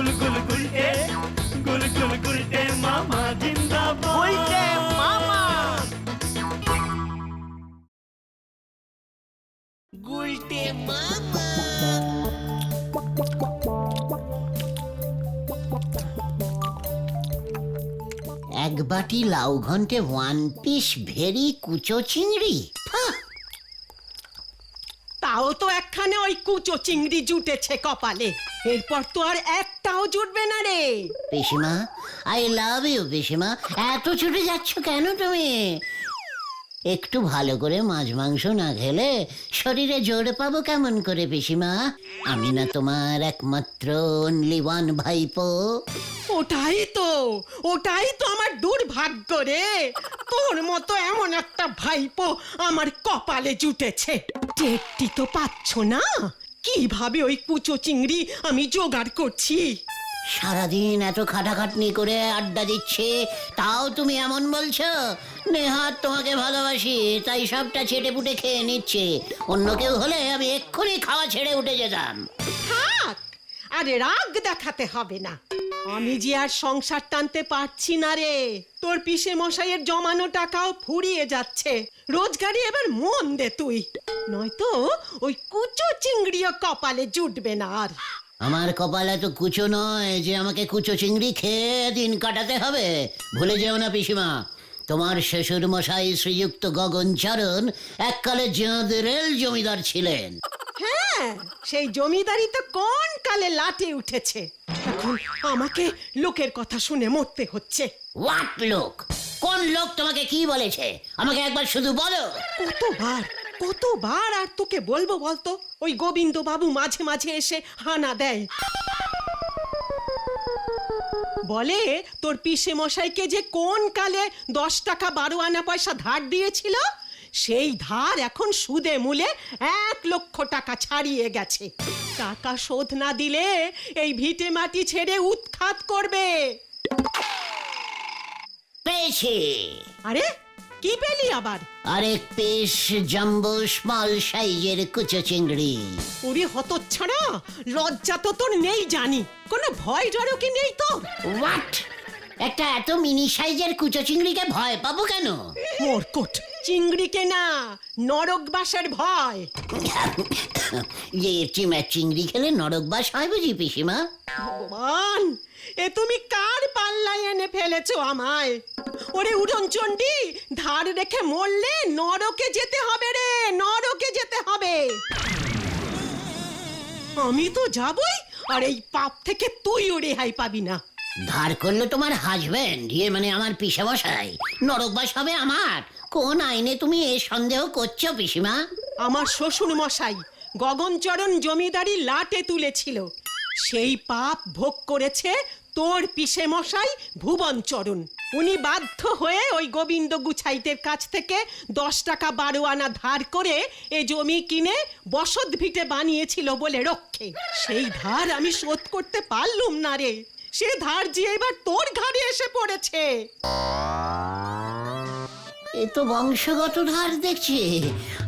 গুল গুল গুলটে গুল গুল গুলটে মামা জিন্দাবাদ। উল্টে মামা। এক বাটি লাউ ঘন্টে ওয়ান পিস ভেরি কুচো চিংড়ি। তাও তো একখানে ওই কুচো চিংড়ি জুটেছে কপালে। এরপর তো আর একটাও জুটবে না রে। পিসিমা আই লাভ ইউ পিসিমা। এত ছুটে যাচ্ছ কেন তুমি? একটু ভালো করে মাছ মাংস না খেলে শরীরে জোর পাবো কেমন করে পিসিমা? আমি না তোমার একমাত্র অনলি ওয়ান ভাইপো। ওটাই তো ওটাই তো আমার দুর্ভাগ্য রে। তোর মতো এমন একটা ভাইপো আমার কপালে জুটেছে। টেরটি তো পাচ্ছ না? কীভাবে ওই কুচো চিংড়ি আমি জোগাড় করছি? সারাদিন এত খাটাখাটনি করে আড্ডা দিচ্ছে, তাও তুমি এমন বলছো? নেহাত তোমাকে ভালোবাসি, তাই সবটা ছেটে পুটে খেয়ে নিচ্ছে। অন্য কেউ হলে আমি এক্ষুনি খাওয়া ছেড়ে উঠে যেতাম। আরে রাগ দেখাতে হবে না। আমি যে আর সংসার টানতে পারছি না রে। তোর পিসে মশাইয়ের জমানো টাকাও ফুরিয়ে যাচ্ছে। রোজগারি এবার মন দে তুই। নয়তো ওই কুচো চিংড়িও কপালে জুটবে না আর। আমার কপালে তো কুচো নয় যে আমাকে কুচো চিংড়ি খেয়ে দিন কাটাতে হবে। ভুলে যেও না পিসিমা। তোমার শ্বশুর মশাই শ্রীযুক্ত গগনচরণ এককালে জেঁদ রেল জমিদার ছিলেন। হ্যাঁ সেই জমিদারি তো কোন কালে লাটে উঠেছে? এখন আমাকে লোকের কথা শুনে মরতে হচ্ছে। হোয়াট লোক? কোন লোক তোমাকে কি বলেছে? আমাকে একবার শুধু বলো। কতবার কতবার আর তোকে বলব বলতো? ওই গোবিন্দ বাবু মাঝে মাঝে এসে হানা দেয়। বলে তোর পিসে মশাইকে যে কোন কালে দশ টাকা বারো আনা পয়সা ধার দিয়েছিল? সেই ধার এখন সুদে মূলে এক লক্ষ টাকা ছাড়িয়ে গেছে। টাকা শোধ না দিলে এই ভিটে মাটি ছেড়ে উৎখাত করবে। পেয়েছি আরে কি পেলি আবার? আরেক পিস জাম্বো স্মল সাইজের কুচো চিংড়ি। ওরে হতচ্ছাড়া লজ্জা তো তোর নেই জানি। কোনো ভয় জড়ো কি নেই তোর হোয়াট একটা এত মিনি সাইজের কুচো চিংড়িকে ভয় পাবো কেন? মোরকট চিংড়িকে না নরক বাসের ভয়। যে চিমা চিংড়ি খেলে নরক বাস হয় বুঝি পিসিমা? ভগবান এ তুমি কার পাল্লায় এনে ফেলেছো আমায়? ওরে উড়ন চণ্ডী ধার রেখে মরলে নরকে যেতে হবে রে নরকে যেতে হবে। আমি তো যাবই আর এই পাপ থেকে তুইও রেহাই পাবি না। ধার করল তোমার হাজবেন্ড ইয়ে মানে আমার পিসা বসাই নরক বাস হবে আমার। কোন আইনে তুমি এ সন্দেহ করছ, পিসিমা? আমার শ্বশুর মশাই গগনচরণ জমিদারি লাটে তুলেছিল। সেই পাপ ভোগ করেছে তোর পিসে মশাই ভুবনচরণ। উনি বাধ্য হয়ে ওই গোবিন্দ গুছাইতের কাছ থেকে দশ টাকা বারো আনা ধার করে এ জমি কিনে বসত ভিটে বানিয়েছিল বলে রক্ষে। সেই ধার আমি শোধ করতে পারলুম না রে। সে ধার যে এবার তোর ঘাড়ে এসে পড়েছে। এ তো বংশগত ধার দেখছি।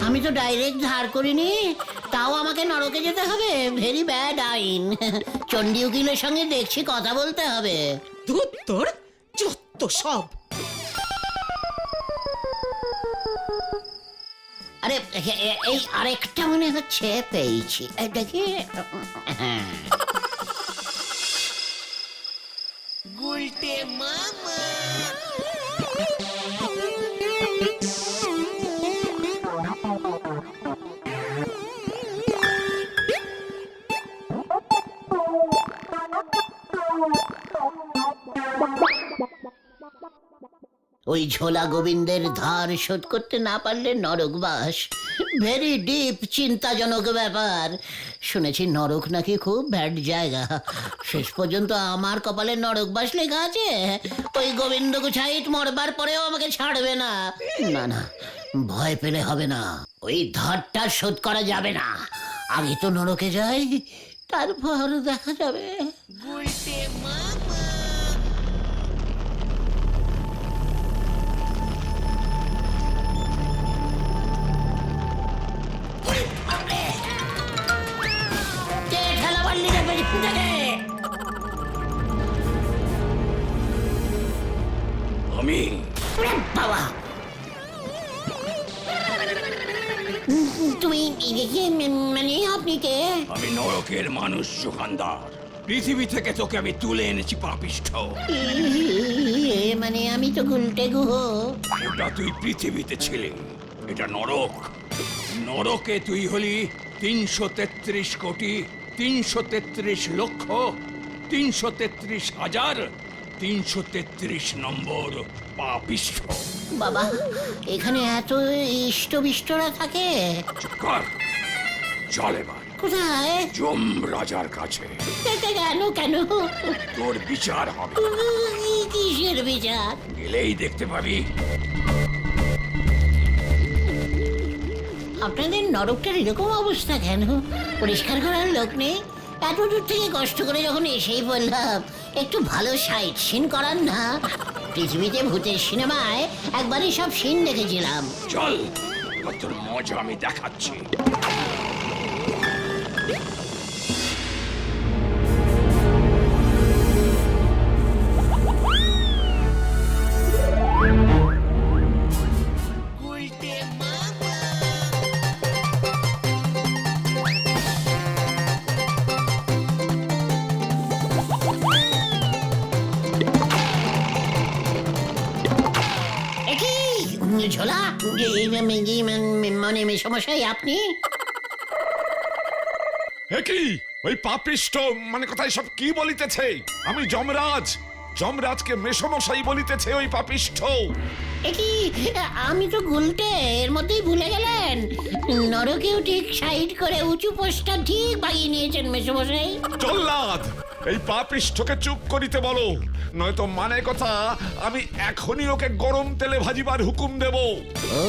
আমি তো ডাইরেক্ট ধার করিনি তাও আমাকে নরকে যেতে হবে। ভেরি ব্যাড আইন। চণ্ডী উকিলের সঙ্গে দেখছি কথা বলতে হবে। ধুত তোর যত সব। আরে এ- এ- এই আরেকটা মনে হচ্ছে পেয়েছি। দেখি হ্যাঁ। ওই ঝোলা গোবিন্দের ধার শোধ করতে না পারলে নরকবাস ভেরি ডিপ চিন্তাজনক ব্যাপার। শুনেছি নরক নাকি খুব ব্যাড জায়গা। শেষ পর্যন্ত আমার কপালে নরক বাস লেখা আছে। ওই গোবিন্দ গুছাইত মরবার পরেও আমাকে ছাড়বে না। না না, ভয় পেলে হবে না। ওই ধারটা শোধ করা যাবে না। আগে তো নরকে যাই, তারপর দেখা যাবে। মানে আপনি কে আমি নরকের মানুষ সুখানদার। পৃথিবী থেকে তোকে আমি তুলে এনেছি পাপিষ্ঠ। মানে আমি তো গুলটে গুহ। ওটা তুই পৃথিবীতে ছিলে এটা নরক। নরকে তুই হলি তিনশো তেত্রিশ কোটি তিনশো তেত্রিশ লক্ষ তিনশো তেত্রিশ হাজার তিনশো তেত্রিশ নম্বর পাপিষ্ঠ। বাবা এখানে এত ইষ্ট বিষ্টরা থাকে কর। চল এবার। কোথায়? যম রাজার কাছে। কেন কেন? তোর বিচার হবে। কিসের বিচার? গেলেই দেখতে পাবি। আপনাদের নরকটার এরকম অবস্থা কেন? পরিষ্কার করার লোক নেই? এত দূর থেকে কষ্ট করে যখন এসেই বললাম, একটু ভালো সাইট সিন করার না। পৃথিবীতে ভূতের সিনেমায় একবারই সব সিন দেখেছিলাম। চল তোর মজা আমি দেখাচ্ছি। সমস্যায় আপনি? একই ওই পাপিষ্ট মানে কোথায় সব কি বলিতেছে? আমি যমরাজ। যমরাজকে মেসমশাই বলিতেছে ওই পাপিষ্ঠ। একই আমি তো গুলটে এর মধ্যেই ভুলে গেলেন। নরকেও ঠিক সাইড করে উঁচু পোস্টটা ঠিক বাগিয়ে নিয়েছেন মেসমশাই জল্লাদ এই পাপিষ্ঠকে চুপ করিতে বলো। নয়তো মানে কথা আমি এখনই ওকে গরম তেলে ভাজিবার হুকুম দেব। ও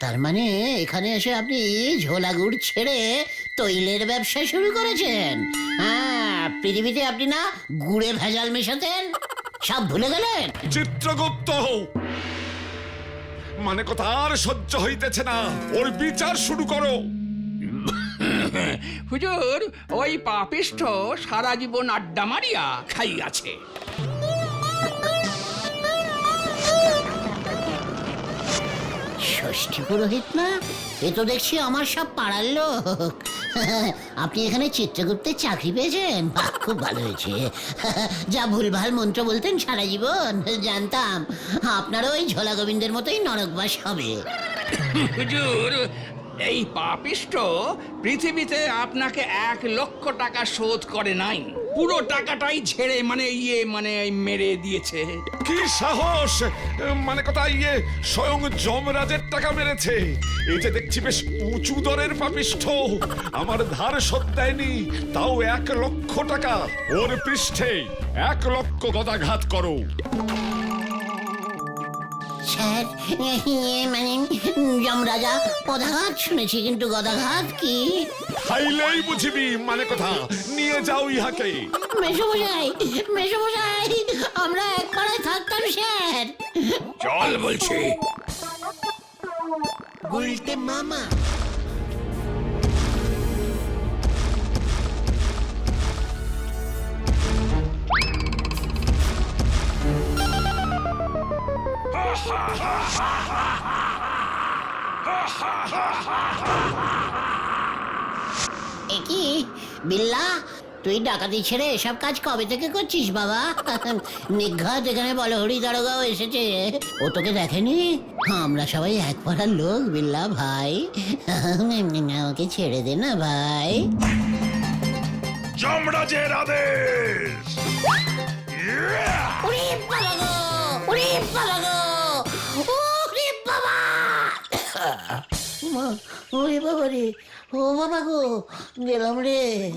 তার মানে এখানে এসে আপনি ঝোলা গুড় ছেড়ে তৈলের ব্যবসা শুরু করেছেন। হ্যাঁ পৃথিবীতে আপনি না গুড়ে ভেজাল মেশাতেন? সব ভুলে গেলেন? চিত্রগুপ্ত মানে কথা আর সহ্য হইতেছে না। ওর বিচার শুরু করো। হুজুর ওই পাপিষ্ঠ সারা জীবন আড্ডা মারিয়া খাইয়াছে। ষষ্ঠী পুরোহিত না? এ তো দেখছি আমার সব পাড়ার লোক। আপনি এখানে চিত্রগুপ্তের চাকরি পেয়েছেন? বাহ, খুব ভালো হয়েছে। যা ভুলভাল মন্ত্র বলতেন সারা জীবন জানতাম। আপনারও ওই ঝোলা গোবিন্দের মতোই নরকবাস হবে। হুজুর এই পাপিষ্ঠ পৃথিবীতে আপনাকে এক লক্ষ টাকা শোধ করে নাই। পুরো টাকাটাই ছেড়ে মানে ইয়ে মানে মেরে দিয়েছে। কি সাহস? মানে কথা ইয়ে স্বয়ং যমরাজের টাকা মেরেছে। এই যে দেখছি বেশ উঁচু দরের পাপিষ্ঠ। আমার ধার শোধ দেয়নি, তাও এক লক্ষ টাকা। ওর পৃষ্ঠে এক লক্ষ গদাঘাত করো। স্যার ইয়ে মানে যমরাজা পদাঘাত শুনেছি কিন্তু গদাঘাত কি? খাইলেই বুঝিবি মানে কথা নিয়ে যাও ইহাকে। মেসমশাই মেসমশাই আমরা এক পাড়ায় থাকতাম স্যার। চল বলছি। কি? বিল্লা তুই ডাকাতি ছেড়ে এসব কাজ কবে থেকে করছিস বাবা? নিঘাত এখানে বলহরি দারোগাও এসেছে। ও তোকে দেখেনি? আমরা সবাই এক পাড়ার লোক বিল্লা ভাই। আমাকে ছেড়ে দে না ভাই। যমরাজের আদেশ। ওরে বাবা গো! ওরে বাবা গো! মা ওরে বাবা রে। ও বাবা গো গেলাম রে।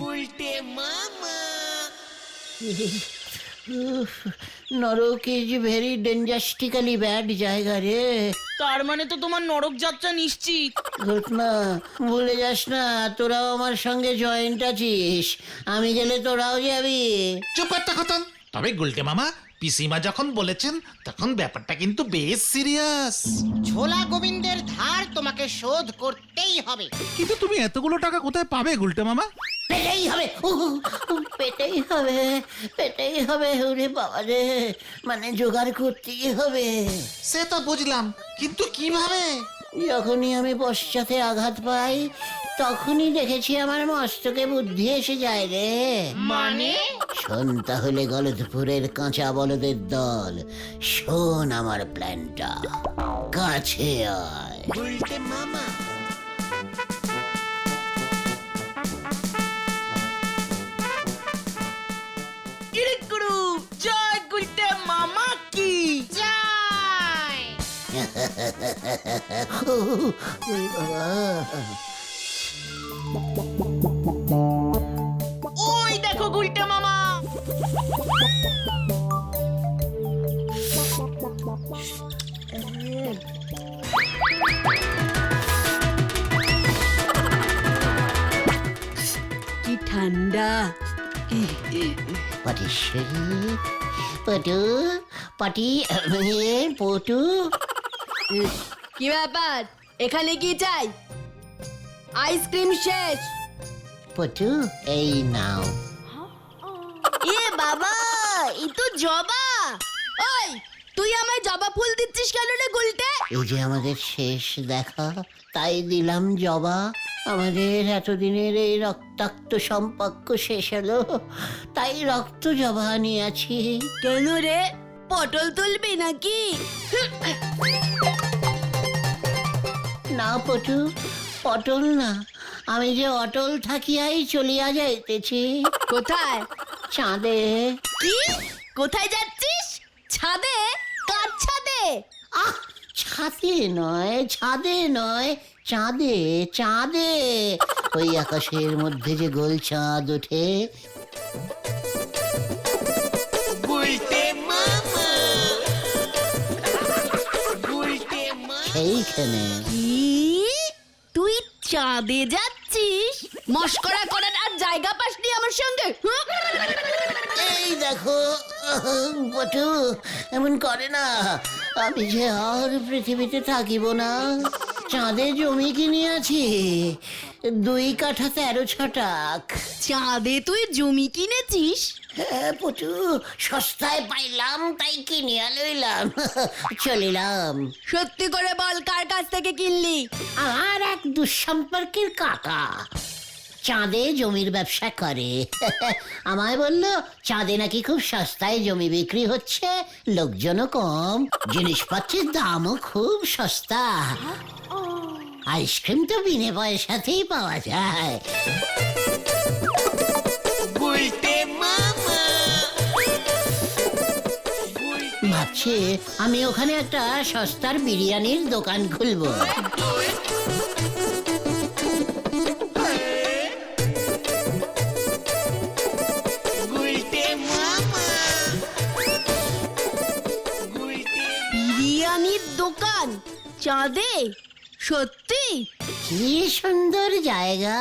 উফ, নরক ইজ ভেরি ডেঞ্জাস্টিক্যালি ব্যাড জায়গা রে। তার মানে তো তোমার নরক যাত্রা নিশ্চিত। ঘটনা ভুলে যাস না তোরাও আমার সঙ্গে জয়েন্ট আছিস। আমি গেলে তোরাও যাবি। চুপ একটা খতন তবে গুলটে মামা পিসিমা যখন বলেছেন তখন ব্যাপারটা কিন্তু বেশ সিরিয়াস ঝোলা গোবিন্দের ধার তোমাকে শোধ করতেই হবে। কিন্তু তুমি এতগুলো টাকা কোথায় পাবে গুলটে মামা? পেটেই হবে উহ, পেটেই হবে পেটেই হবে ওরে বাবা রে মানে জোগাড় করতেই হবে। সে তো বুঝলাম কিন্তু কীভাবে? যখনই আমি পশ্চাতে আঘাত পাই তখনই দেখেছি আমার মস্তকে বুদ্ধি এসে যায় রে মানে শোন তাহলে গলদপুরের কাঁচা বলদের দল শোন আমার প্ল্যানটা কাছে আয় ইরিকুরু জয় গুলটে মামা কি যাই ওরে বাবা কি ঠান্ডা। পাটিশ্বরী পটু পাটি এ, পটু। কি ব্যাপার? এখানে কি চাই? আইসক্রিম শেষ। পটু এই নাও। এ বাবা এই তো জবা। ওই তুই আমায় জবা ফুল দিচ্ছিস কেন রে গুলটে? এই যে আমাদের শেষ দেখা তাই দিলাম জবা। আমাদের এতদিনের এই রক্তাক্ত সম্পর্ক শেষ হলো তাই রক্ত জবা নিয়েছি কেন রে? পটল তুলবি নাকি? না পটু পটল না। আমি যে অটল থাকিয়াই চলিয়া যাইতেছি। কোথায়? চাঁদে কি? কোথায় যাচ্ছিস? ছাদে? আহ ছাদে নয় ছাদে নয় চাঁদে চাঁদে। ওই আকাশের মধ্যে যে গোল চাঁদ ওঠে। সেইখানে। তুই চাঁদে যাচ্ছিস? মস্করা করার আর জায়গা পাসনি আমার সঙ্গে? এই দেখো পটু এমন করে না। আমি যে আর পৃথিবীতে থাকিব না চাঁদে জমি কিনিয়াছি দুই কাঠা তেরো ছটাক। চাঁদে তুই জমি কিনেছিস? হ্যাঁ পটু সস্তায় পাইলাম তাই কিনিয়া লইলাম। চলিলাম। সত্যি করে বল কার কাছ থেকে কিনলি? আর এক দুঃসম্পর্কের কাকা। চাঁদে জমির ব্যবসা করে। আমায় বলল চাঁদে নাকি খুব সস্তায় জমি বিক্রি হচ্ছে লোকজনও কম জিনিসপত্রের দামও খুব সস্তা। আইসক্রিম তো বিনে পয়সাতেই পাওয়া যায়। ভাবছি আমি ওখানে একটা সস্তার বিরিয়ানির দোকান খুলবো। চাঁদে? সত্যি? কি সুন্দর জায়গা।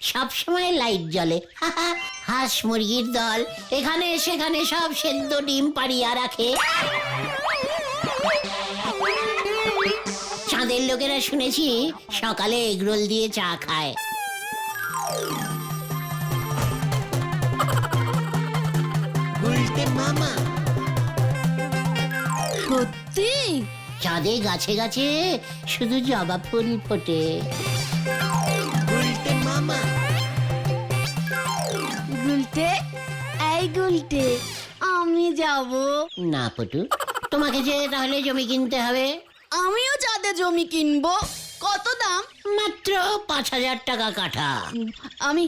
সব সময় লাইট জ্বলে। হাঁস মুরগির দল। এখানে সেখানে সব সেদ্ধ ডিম পাড়িয়া রাখে। চাঁদের লোকেরা শুনেছি সকালে এগরোল দিয়ে চা খায়। মামা। সত্যি? চাঁদে গাছে গাছে শুধু জবা ফুল ফোটে। গুলটে এই গুলটে আমি যাব। না পটু তোমাকে যে তাহলে জমি কিনতে হবে? আমিও চাঁদে জমি কিনবো। কত দাম? মাত্র পাঁচ হাজার টাকা কাঠা। আমি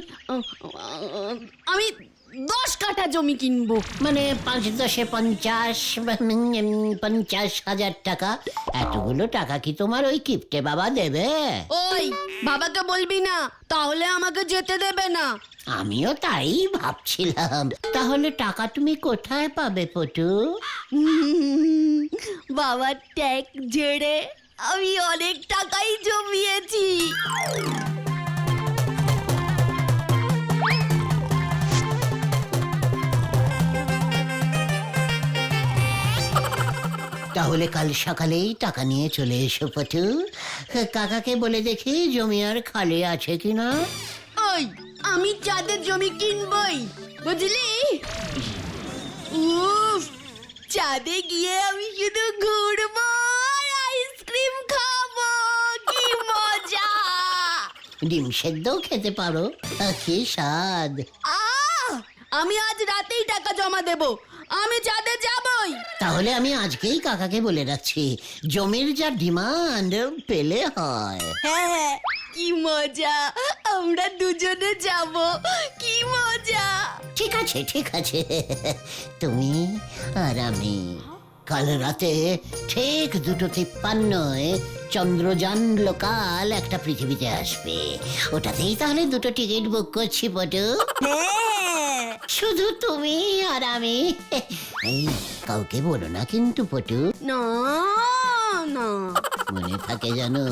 আমি দশ কাঠা জমি কিনবো। মানে পাঁচ দশে পঞ্চাশ উম, পঞ্চাশ হাজার টাকা। এতগুলো টাকা কি তোমার ওই কিপটে বাবা দেবে? ওই বাবাকে বলবি না তাহলে আমাকে যেতে দেবে না। আমিও তাই ভাবছিলাম। তাহলে টাকা তুমি কোথায় পাবে পটু? উম, বাবার ট্যাগ ঝেড়ে আমি অনেক টাকাই জমিয়েছি। তাহলে কাল সকালেই টাকা নিয়ে চলে এসো পটু। কাকাকে বলে দেখি জমি আর খালি আছে কিনা ওই আমি চাঁদের জমি কিনবই বুঝলি? উফ চাঁদে গিয়ে আমি শুধু ঘুরবো আর আইসক্রিম খাব কি মজা! ডিম সেদ্ধও খেতে পারো আহ, কি স্বাদ? আহ আমি আজ রাতেই টাকা জমা দেব। আমি চাঁদে যাবই। তাহলে আমি আজকেই কাকাকে বলে রাখছি জমির যা ডিমান্ড পেলে হয়। হ্যাঁ হ্যাঁ কি মজা আমরা দুজনে যাব কি মজা। ঠিক আছে ঠিক আছে তুমি আর আমি। কাল রাতে ঠিক দুটো তিপ্পান্নয় চন্দ্রযান লোকাল একটা পৃথিবীতে আসবে। ওটাতেই তাহলে দুটো টিকিট বুক করছি পটু। হ্যাঁ শুধু তুমি আর আমি। এই কাউকে বলো না কিন্তু পটু। না না। মনে থাকে জানো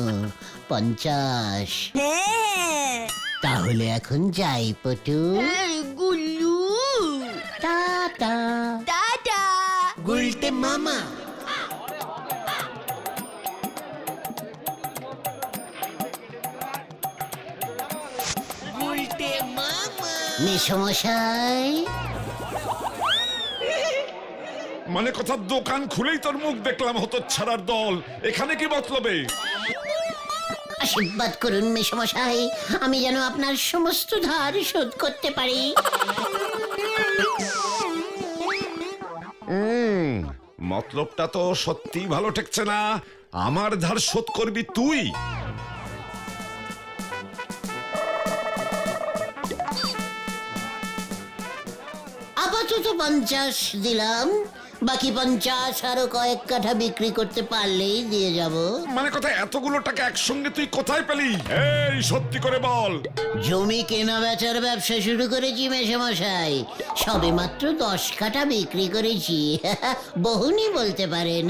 পঞ্চাশ। হ্যাঁ। তাহলে এখন যাই পটু। গুল্লু। টাটা টাটা গুলতে মামা। মেসমশাই মানে কথা দোকান খুলেই তোর মুখ দেখলাম হতো ছাড়ার দল। এখানে কি মতলবে আশীর্বাদ করুন মেসমশাই আমি যেন আপনার সমস্ত ধার শোধ করতে পারি। মতলবটা তো সত্যি ভালো ঠেকছে না। আমার ধার শোধ করবি তুই? পঞ্চাশ দিলাম। বাকি পঞ্চাশ আরও কয়েক কাঠা বিক্রি করতে পারলেই দিয়ে যাব। মানে কথা এতগুলো টাকা একসঙ্গে তুই কোথায় পেলি? এই সত্যি করে বল। জমি কেনা বেচার ব্যবসা শুরু করেছি মেসমশাই। সবে মাত্র দশ কাঠা বিক্রি করেছি। বহুনি বলতে পারেন।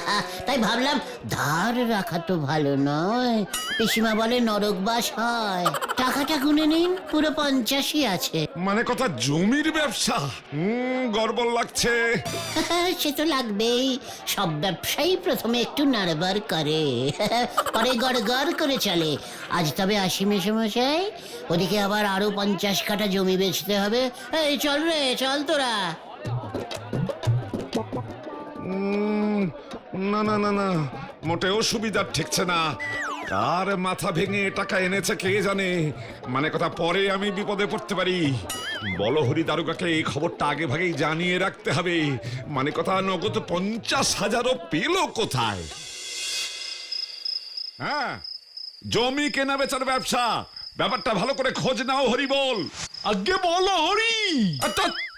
তাই ভাবলাম ধার রাখা তো ভালো নয়। পিসিমা বলে নরকবাস হয়। টাকাটা গুনে নিন পুরো পঞ্চাশই আছে। মানে কথা জমির ব্যবসা? হুম গর্বল লাগছে। সে তো লাগবেই। সব ব্যবসায়ী প্রথমে একটু নাড়বার করে। পরে করে চলে। আজ তবে আসি মেসমশাই। ওদিকে আবার আরও পঞ্চাশ কাঠা জমি বেচতে হবে। এই, চল রে, চল তোরা। না না না না। মোটেও সুবিধার ঠেকছে না। কার মাথা ভেঙে টাকা এনেছে, কে জানে? মানে কথা পরে আমি বিপদে পড়তে পারি। বলো হরি দারুকাকে এই খবরটা আগে ভাগেই জানিয়ে রাখতে হবে। মানে কথা নগদ পঞ্চাশ হাজারও পেল কোথায়? হ্যাঁ জমি কেনা বেচার ব্যবসা। ব্যাপারটা ভালো করে খোঁজ নাও, হরি বল। আগে বলো হরি।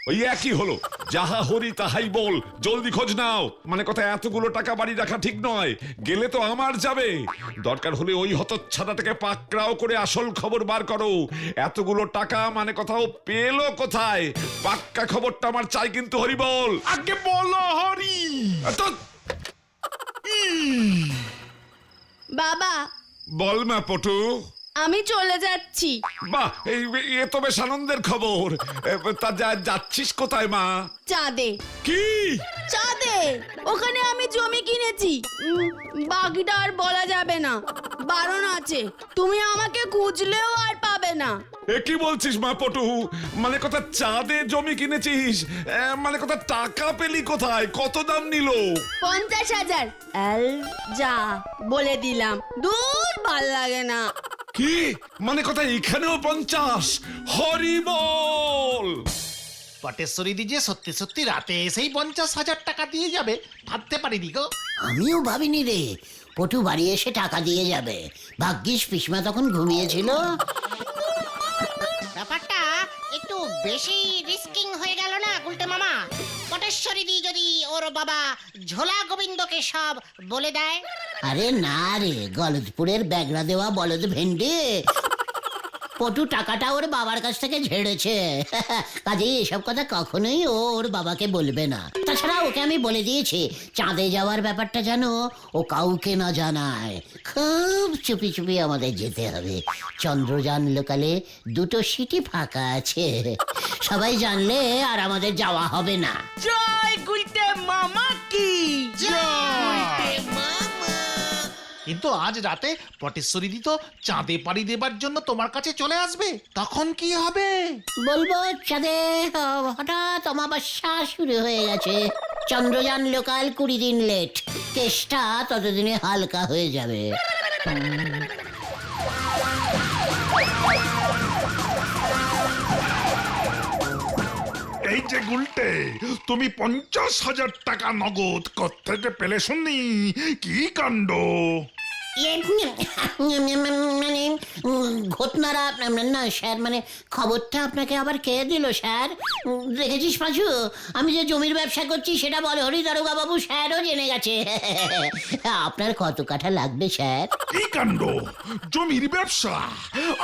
ওই একই হলো। যাহা হরি তাহাই বল জলদি খোঁজ নাও। মানে কথা এতগুলো টাকা বাড়ি রাখা ঠিক নয়। গেলে তো আমার যাবে। দরকার হলে ওই হতচ্ছাড়াটাকে পাকড়াও করে আসল খবর বার করো। এতগুলো টাকা মানে কথাও পেল কোথায়? পাক্কা খবরটা আমার চাই কিন্তু হরি বল। আগে বলো হরি। বাবা। বল মা পটু। আমি চলে যাচ্ছি। বাহ এই এ তো বেশ আনন্দের খবর। এ, তা যা- যাচ্ছিস কোথায় মা? চাঁদে। কি? চাঁদে? ওখানে আমি জমি কিনেছি। উম, বাকিটা আর বলা যাবে না। বারণ আছে। তুমি আমাকে খুঁজলেও আর পাবে না। এ কি বলছিস মা পটু? মানে কথা চাঁদে জমি কিনেছিস? এ, মানে কথা টাকা পেলি কোথায়? কত দাম নিল? পঞ্চাশ হাজার। এল যা বলে দিলাম। দূর ভালো লাগে না। কি? মানে কথা এখানেও পঞ্চাশ। হরি বল! পটেশ্বরী দি যে সত্যি সত্যি রাতে এসেই পঞ্চাশ হাজার টাকা দিয়ে যাবে ভাবতে পারিনি গো। আমিও ভাবিনি রে পটু বাড়ি এসে টাকা দিয়ে যাবে। ভাগ্যিস পিসমা তখন ঘুমিয়েছিল। ব্যাপারটা একটু বেশি রিস্কিং হয়ে গেল না গুলটে মামা? পটেশ্বরী দি যদি ওর বাবা ঝোলা গোবিন্দকে সব বলে দেয়। আরে না রে গলদপুরের ব্যাগরা দেওয়া বলদ ভেন্ডি। পটু টাকাটা ওর বাবার কাছ থেকে ঝেড়েছে। কাজে এসব কথা কখনোই ও ওর বাবাকে বলবে না। তাছাড়া ওকে আমি বলে দিয়েছি চাঁদে যাওয়ার ব্যাপারটা জানো ও কাউকে না জানায়। খুব চুপি চুপি আমাদের যেতে হবে। চন্দ্রযান লোকালে দুটো সিটি ফাঁকা আছে। সবাই জানলে আর আমাদের যাওয়া হবে না। জয় মামা কি? কিন্তু আজ রাতে পটেশ্বরী তো চাঁদে পাড়ি দেবার জন্য তোমার কাছে চলে আসবে। তখন কি হবে? বলব, চাঁদে হঠাৎ অমাবস্যা শুরু হয়ে গেছে। চন্দ্রযান লোকাল কুড়ি দিন লেট। কেসটা ততদিনে হালকা হয়ে যাবে। যে গুলটে তুমি পঞ্চাশ হাজার টাকা নগদ কোত্থেকে পেলে শুনি? কি কাণ্ড? ইয়ে, মানে ঘটনারা না স্যার মানে খবরটা আপনাকে আবার কে দিল স্যার? দেখেছিস পাঁচু? আমি যে জমির ব্যবসা করছি সেটা বল হরি দারোগা বাবু স্যারও জেনে গেছে। আপনার কত কাঠা লাগবে স্যার? কি কাণ্ড? জমির ব্যবসা?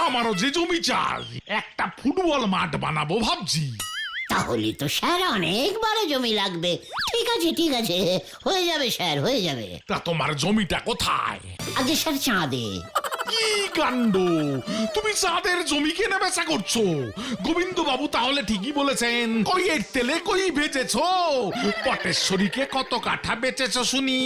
আমারও যে জমি চাই। একটা ফুটবল মাঠ বানাবো ভাবছি। তাহলে তো স্যার অনেক বড় জমি লাগবে। ঠিক আছে ঠিক আছে। হয়ে যাবে স্যার হয়ে যাবে। তা তোমার জমিটা কোথায়? আগে স্যার চাঁদে। কি কাণ্ড? তুমি চাঁদের জমি কেনা বেচা করছ? গোবিন্দ বাবু তাহলে ঠিকই বলেছেন কই এর তেলে কই বেচেছো পটেশ্বরীকে কত কাঠা বেচেছো শুনি।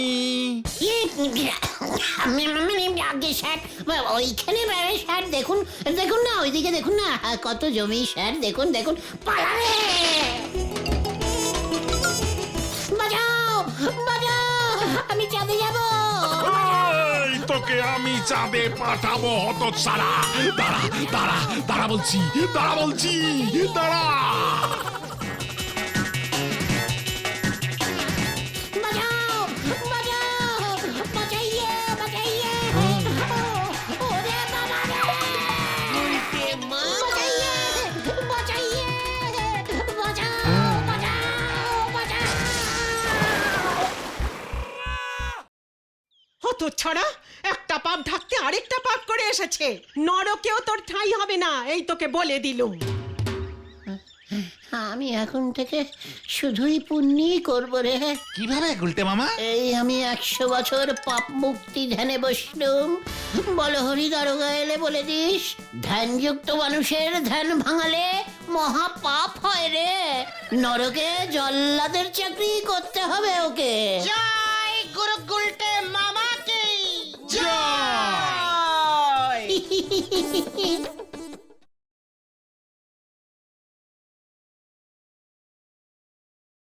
ওইখানে মানে স্যার দেখুন দেখুন না, ওইদিকে দেখুন না, কত জমি স্যার দেখুন দেখুন বাঁচাও আমি চাঁদে যাব। তোকে আমি চাঁদে পাঠাবো হত সারা দাঁড়া দাঁড়া দাঁড়া বলছি দাঁড়া বলছি, দাঁড়া। ছড়া একটা পাপ ঢাকতে আরেকটা পাপ করে এসেছে। নরকেও তোর ঠাঁই হবে না এই তোকে বলে দিলুম। আমি এখন থেকে শুধুই পুণ্যই করব রে। কীভাবে গুলটে মামা? এই আমি একশো বছর পাপ মুক্তি ধ্যানে বসলুম। বল হরি দারোগা এলে বলে দিস ধ্যানযুক্ত মানুষের ধ্যান ভাঙালে মহা পাপ হয় রে। নরকে জল্লাদের চাকরি করতে হবে ওকে। জয় গুরু গুলটে মামা। কি জয়